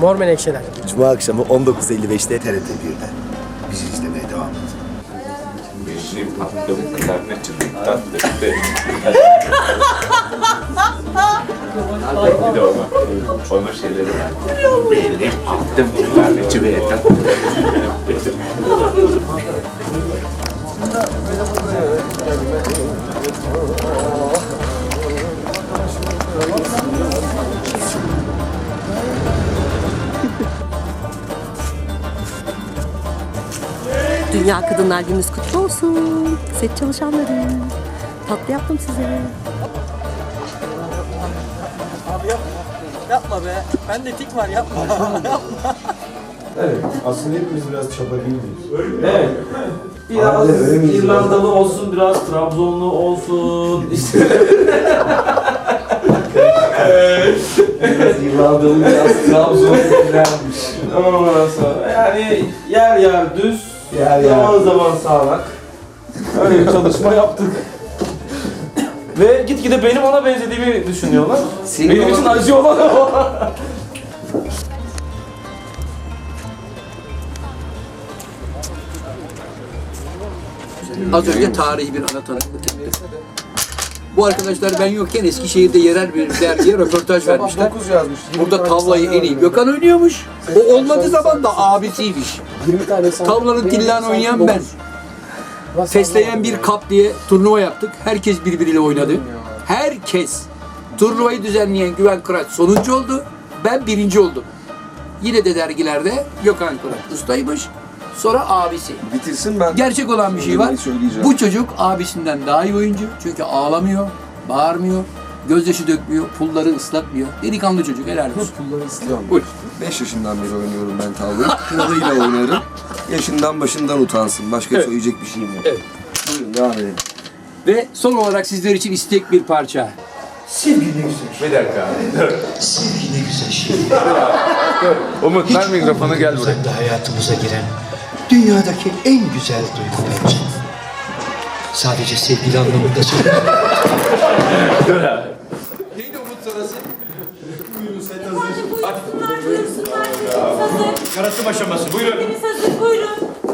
Mor Menekşeler. Cuma akşamı 19.55'te TRT 1'de. Bizi izlemeye devam edin. Benim aklım karnecimden döktü. Bir de ona, onun şeyleri var. Benim aklım karnecimden Dünya Kadınlar Gününüz kutlu olsun. Set çalışanları. Tatlı yaptım size. Abi yapma. Yapma be. Bende tik var yapma. Evet. Aslında hepimiz biraz çaba değil miyiz? Evet. Biraz Abi, İrlandalı olsun, biraz Trabzonlu olsun. İşte Biraz İrlandalı, biraz Trabzon'dakilermiş. ondan sonra yani yer yer düz, Yer yer. zaman zaman sağanak. Öyle bir çalışma yaptık. Ve gitgide benim ona benzediğimi düşünüyorlar. Senin benim için acı olan o. Az önce tarihi bir ana tanıklık etti. Bu arkadaşlar ben yokken Eskişehir'de yerel bir dergiye röportaj vermişler. 9 yazmış. Burada tavlayı en iyi Gökhan oynuyormuş. O olmadığı zaman da abisiymiş. 20 tane. Tavlanın tillan oynayan ben. Fesleğen bir kap diye turnuva yaptık. Herkes birbiriyle oynadı. Herkes. Turnuvayı düzenleyen Güven Kıraç sonuncu oldu. Ben birinci oldum. Yine de dergilerde Gökhan Kıraç ustaymış. Sonra abisi. Bitirsin ben. Gerçek olan bir şey var. Bu çocuk abisinden daha iyi oyuncu. Çünkü ağlamıyor, bağırmıyor, gözyaşı dökmüyor, pulları ıslatmıyor. Delikanlı çocuk helal olsun. Pulları. Buyur. 5 yaşından beri oynuyorum ben tavlayı. Kralıyla oynarım. Yaşından başından utansın. Başka söyleyecek bir şeyim yok. Evet. Buyurun devam edelim. Ve son olarak sizler için istek bir parça. Bir dakika. Sevgi ne güzel şey. Umut ver mikrofonu gel buraya. Uzakta hayatımıza giren dünyadaki en güzel duygu bence. Sadece sevgili anlamında söylüyorum. Buyursunlar, buyursunlar. Hazır. Aşaması, buyurun. Hepimiz hazır, buyurun.